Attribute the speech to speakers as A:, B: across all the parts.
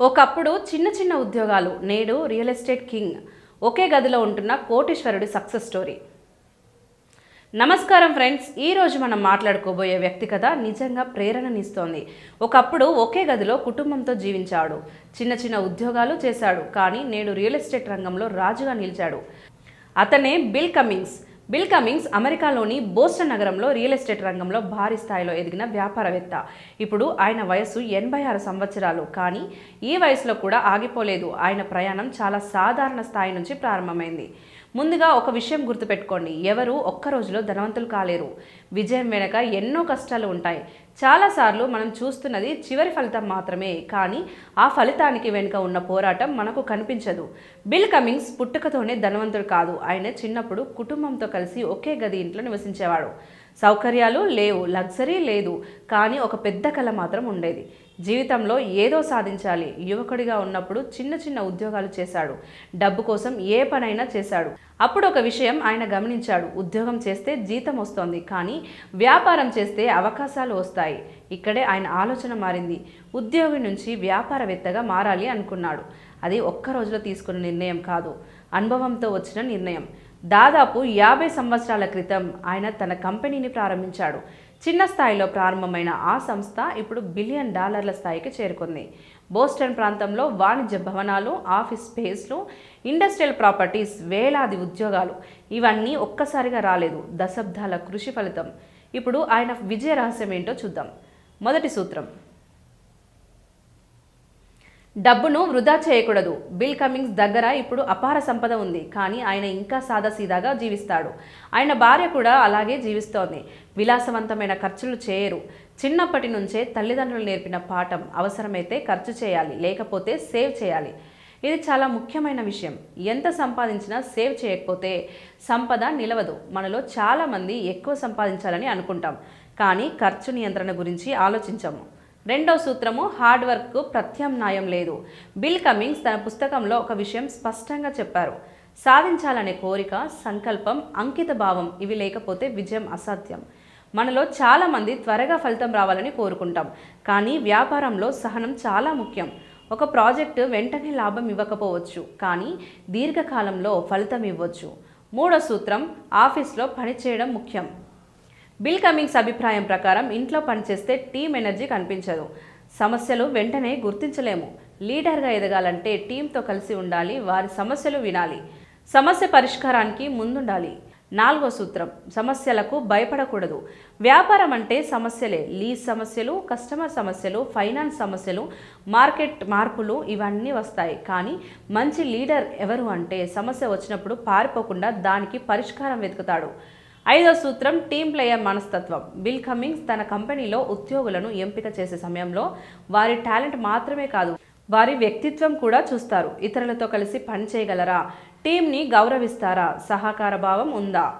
A: ఒకప్పుడు చిన్న చిన్న ఉద్యోగాలు నేడు రియల్ ఎస్టేట్ కింగ్ ఒకే గదిలో ఉంటున్న కోటీశ్వరుడి సక్సెస్ స్టోరీ. నమస్కారం ఫ్రెండ్స్ ఈ రోజు మనం మాట్లాడుకోబోయే వ్యక్తి కథ నిజంగా ప్రేరణనిస్తోంది ఒకప్పుడు ఒకే గదిలో కుటుంబంతో జీవించాడు. చిన్న చిన్న ఉద్యోగాలు చేశాడు కానీ నేడు రియల్ ఎస్టేట్ రంగంలో రాజుగా నిలిచాడు. అతనే బిల్ కమింగ్స్ బిల్ కమింగ్స్ అమెరికాలోని బోస్టన్ నగరంలో రియల్ ఎస్టేట్ రంగంలో భారీ స్థాయిలో ఎదిగిన వ్యాపారవేత్త. ఇప్పుడు ఆయన వయసు ఎనభై ఆరు సంవత్సరాలు. కానీ ఈ వయసులో కూడా ఆగిపోలేదు. ఆయన ప్రయాణం చాలా సాధారణ స్థాయి నుంచి ప్రారంభమైంది. ముందుగా ఒక విషయం గుర్తుపెట్టుకోండి. ఎవరు ఒక్క రోజులో ధనవంతులు కాలేరు. విజయం వెనక ఎన్నో కష్టాలు ఉంటాయి. చాలాసార్లు మనం చూస్తున్నది చివరి ఫలితం మాత్రమే. కానీ ఆ ఫలితానికి వెనుక ఉన్న పోరాటం మనకు కనిపించదు. బిల్ కమింగ్స్ పుట్టుకతోనే ధనవంతుడు కాదు. ఆయన చిన్నప్పుడు కుటుంబంతో కలిసి ఒకే గది ఇంట్లో నివసించేవాడు. సౌకర్యాలు లేవు లగ్జరీ లేదు కానీ ఒక పెద్ద కళ మాత్రం ఉండేది. జీవితంలో ఏదో సాధించాలి. యువకుడిగా ఉన్నప్పుడు చిన్న చిన్న ఉద్యోగాలు చేశాడు. డబ్బు కోసం ఏ పనైనా చేశాడు. అప్పుడు ఒక విషయం ఆయన గమనించాడు. ఉద్యోగం చేస్తే జీతం వస్తోంది కానీ వ్యాపారం చేస్తే అవకాశాలు వస్తాయి. ఇక్కడే ఆయన ఆలోచన మారింది. ఉద్యోగి నుంచి వ్యాపారవేత్తగా మారాలి అనుకున్నాడు. అది ఒక్క రోజులో తీసుకున్న నిర్ణయం కాదు. అనుభవంతో వచ్చిన నిర్ణయం. దాదాపు యాభై సంవత్సరాల క్రితం ఆయన తన కంపెనీని ప్రారంభించాడు. చిన్న స్థాయిలో ప్రారంభమైన ఆ సంస్థ ఇప్పుడు బిలియన్ డాలర్ల స్థాయికి చేరుకుంది. బోస్టన్ ప్రాంతంలో వాణిజ్య భవనాలు ఆఫీస్ స్పేస్లు ఇండస్ట్రియల్ ప్రాపర్టీస్ వేలాది ఉద్యోగాలు. ఇవన్నీ ఒక్కసారిగా రాలేదు. దశాబ్దాల కృషి ఫలితం. ఇప్పుడు ఆయన విజయ రహస్యం ఏంటో చూద్దాం. మొదటి సూత్రం. డబ్బును వృధా చేయకూడదు. బిల్ కమింగ్స్ దగ్గర ఇప్పుడు అపార సంపద ఉంది. కానీ ఆయన ఇంకా సాదాసీదాగా జీవిస్తాడు. ఆయన భార్య కూడా అలాగే జీవిస్తోంది. విలాసవంతమైన ఖర్చులు చేయరు. చిన్నప్పటి నుంచే తల్లిదండ్రులు నేర్పిన పాఠం అవసరమైతే ఖర్చు చేయాలి లేకపోతే సేవ్ చేయాలి. ఇది చాలా ముఖ్యమైన విషయం. ఎంత సంపాదించినా సేవ్ చేయకపోతే సంపద నిలవదు. మనలో చాలామంది ఎక్కువ సంపాదించాలని అనుకుంటాం. కానీ ఖర్చు నియంత్రణ గురించి ఆలోచించము. రెండో సూత్రము హార్డ్ వర్క్ ప్రత్యామ్నాయం లేదు. బిల్ కమింగ్స్ తన పుస్తకంలో ఒక విషయం స్పష్టంగా చెప్పారు. సాధించాలనే కోరిక సంకల్పం అంకిత భావం ఇవి లేకపోతే విజయం అసాధ్యం. మనలో చాలామంది త్వరగా ఫలితం రావాలని కోరుకుంటాం. కానీ వ్యాపారంలో సహనం చాలా ముఖ్యం. ఒక ప్రాజెక్టు వెంటనే లాభం ఇవ్వకపోవచ్చు. కానీ దీర్ఘకాలంలో ఫలితం ఇవ్వచ్చు. మూడో సూత్రం ఆఫీస్లో పనిచేయడం ముఖ్యం. బిల్ కమింగ్స్ అభిప్రాయం ప్రకారం ఇంట్లో పనిచేస్తే టీం ఎనర్జీ కనిపించదు. సమస్యలు వెంటనే గుర్తించలేము. లీడర్గా ఎదగాలంటే టీంతో కలిసి ఉండాలి వారి సమస్యలు వినాలి. సమస్య పరిష్కారానికి ముందుండాలి. నాలుగో సూత్రం సమస్యలకు భయపడకూడదు. వ్యాపారం అంటే సమస్యలే. లీజ్ సమస్యలు కస్టమర్ సమస్యలు ఫైనాన్స్ సమస్యలు మార్కెట్ మార్పులు ఇవన్నీ వస్తాయి. కానీ మంచి లీడర్ ఎవరు అంటే సమస్య వచ్చినప్పుడు పారిపోకుండా దానికి పరిష్కారం వెతుకుతాడు. ఐదో సూత్రం టీమ్ ప్లేయర్ మనస్తత్వం. బిల్ కమింగ్స్ తన కంపెనీలో ఉద్యోగులను ఎంపిక చేసే సమయంలో వారి టాలెంట్ మాత్రమే కాదు వారి వ్యక్తిత్వం కూడా చూస్తారు. ఇతరులతో కలిసి పనిచేయగలరా టీంని గౌరవిస్తారా? సహకార భావం ఉందా?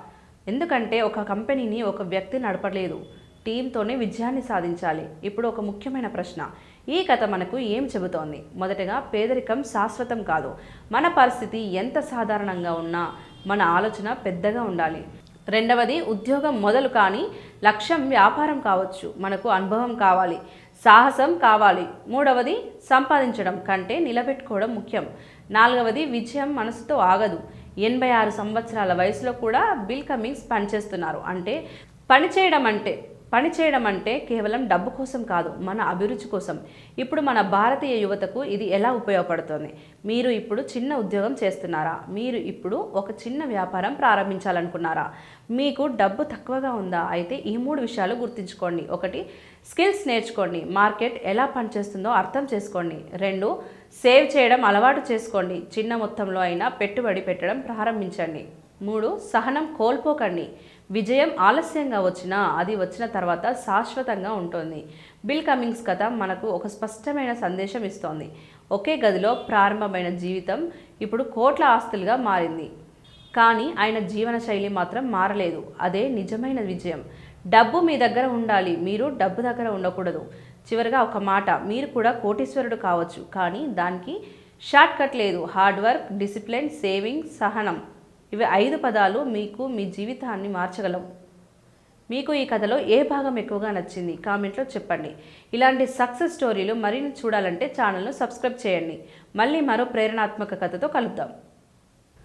A: ఎందుకంటే ఒక కంపెనీని ఒక వ్యక్తి నడపలేదు. టీంతోనే విజయాన్ని సాధించాలి. ఇప్పుడు ఒక ముఖ్యమైన ప్రశ్న. ఈ కథ మనకు ఏం చెబుతోంది? మొదటగా పేదరికం శాశ్వతం కాదు. మన పరిస్థితి ఎంత సాధారణంగా ఉన్నా మన ఆలోచన పెద్దగా ఉండాలి. రెండవది ఉద్యోగం మొదలు కానీ లక్ష్యం వ్యాపారం కావచ్చు మనకు అనుభవం కావాలి సాహసం కావాలి. మూడవది సంపాదించడం కంటే నిలబెట్టుకోవడం ముఖ్యం. నాలుగవది విజయం మనసుతో ఆగదు. ఎనభై ఆరు సంవత్సరాల వయసులో కూడా బిల్ కమింగ్స్ పనిచేస్తున్నారు. అంటే పని చేయడం అంటే పని చేయడం అంటే కేవలం డబ్బు కోసం కాదు మన అభిరుచి కోసం. ఇప్పుడు మన భారతీయ యువతకు ఇది ఎలా ఉపయోగపడుతుంది? మీరు ఇప్పుడు చిన్న ఉద్యోగం చేస్తున్నారా? మీరు ఇప్పుడు ఒక చిన్న వ్యాపారం ప్రారంభించాలనుకున్నారా? మీకు డబ్బు తక్కువగా ఉందా? అయితే ఈ మూడు విషయాలు గుర్తుంచుకోండి. ఒకటి స్కిల్స్ నేర్చుకోండి. మార్కెట్ ఎలా పనిచేస్తుందో అర్థం చేసుకోండి. రెండు సేవ్ చేయడం అలవాటు చేసుకోండి. చిన్న మొత్తంలో అయినా పెట్టుబడి పెట్టడం ప్రారంభించండి. మూడు సహనం కోల్పోకండి. విజయం ఆలస్యంగా వచ్చినా అది వచ్చిన తర్వాత శాశ్వతంగా ఉంటుంది. బిల్ కమింగ్స్ కథ మనకు ఒక స్పష్టమైన సందేశం ఇస్తోంది. ఒకే గదిలో ప్రారంభమైన జీవితం ఇప్పుడు కోట్ల ఆస్తులుగా మారింది. కానీ ఆయన జీవన శైలి మాత్రం మారలేదు. అదే నిజమైన విజయం. డబ్బు మీ దగ్గర ఉండాలి. మీరు డబ్బు దగ్గర ఉండకూడదు. చివరిగా ఒక మాట మీరు కూడా కోటీశ్వరుడు కావచ్చు. కానీ దానికి షార్ట్ కట్ లేదు. హార్డ్ వర్క్ డిసిప్లిన్ సేవింగ్ సహనం. ఇవి ఐదు పదాలు మీకు మీ జీవితాన్ని మార్చగలవు. మీకు ఈ కథలో ఏ భాగం ఎక్కువగా నచ్చింది? కామెంట్లో చెప్పండి. ఇలాంటి సక్సెస్ స్టోరీలు మరిన్ని చూడాలంటే ఛానల్ను సబ్స్క్రైబ్ చేయండి. మళ్ళీ మరో ప్రేరణాత్మక కథతో కలుద్దాం.